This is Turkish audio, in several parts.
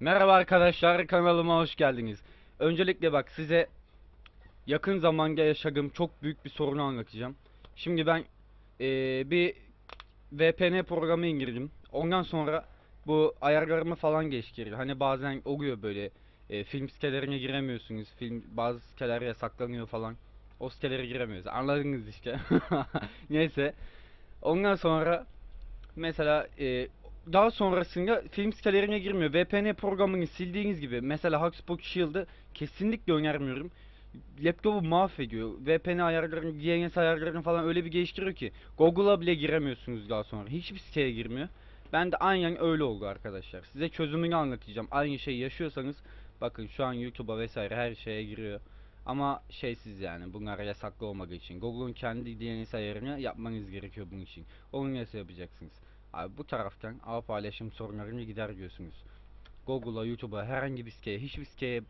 Merhaba arkadaşlar kanalıma hoş geldiniz. Öncelikle bak size yakın zamanda yaşadığım çok büyük bir sorunu anlatacağım. Şimdi ben eee, bir VPN programı indirdim. Ondan sonra bu ayarlarımı falan geçtirdim. Hani bazen oluyor böyle e, film sitelerine giremiyorsunuz. Film bazı siteler yasaklanıyor falan. O sitelere giremiyoruz. Anladınız işte. Neyse. Ondan sonra mesela e, daha sonrasında film sitelerine girmiyor. VPN programını sildiğiniz gibi mesela Hotspot Shield'ı kesinlikle önermiyorum. Laptopu mahvediyor. VPN ayarlarını, DNS ayarlarını falan öyle bir geliştiriyor ki Google'a bile giremiyorsunuz daha sonra. Hiçbir siteye girmiyor. Ben de aynen öyle oldu arkadaşlar. Size çözümünü anlatacağım. Aynı şeyi yaşıyorsanız bakın şu an YouTube'a vesaire her şeye giriyor. Ama şeysiz yani bunlar yasaklı olmadığı için. Google'un kendi DNS ayarını yapmanız gerekiyor bunun için. Onu nasıl yapacaksınız? Abi bu taraftan ağ paylaşım sorunlarını gider diyorsunuz. Google'a, YouTube'a herhangi bir siteye, hiçbir siteye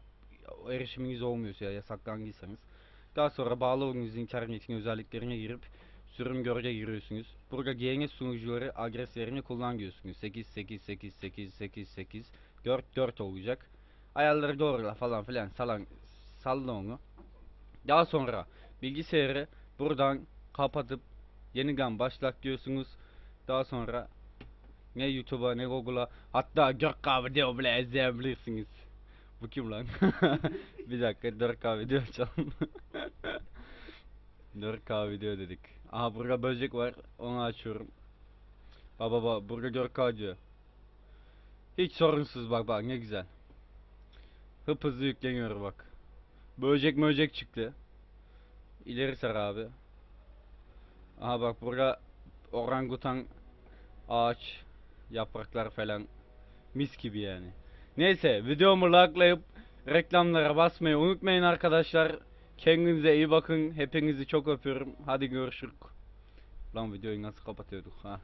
erişiminiz olmuyorsa ya yasaklandıysanız daha sonra bağlı olduğunuz internetin özelliklerine girip sürüm görece giriyorsunuz. Burada DNS sunucuları adreslerini kullan diyorsunuz. 888888 4 4 olacak. Ayarları doğrula falan filan salan salla onu. Daha sonra bilgisayarı buradan kapatıp yeniden başlat diyorsunuz. Daha sonra ne YouTube'a ne Google'a hatta 4K video bile izleyebilirsiniz. Bu kim lan? bir dakika 4K video açalım. 4K video dedik. Aha burada böcek var. Onu açıyorum. Baba baba burada 4K diyor. Hiç sorunsuz bak bak ne güzel. Hıp hızlı yükleniyor bak. Böcek möcek çıktı. İleri sar abi. Aha bak burada orangutan ağaç yapraklar falan mis gibi yani. Neyse videomu likelayıp reklamlara basmayı unutmayın arkadaşlar. Kendinize iyi bakın. Hepinizi çok öpüyorum. Hadi görüşürüz. Lan videoyu nasıl kapatıyorduk ha?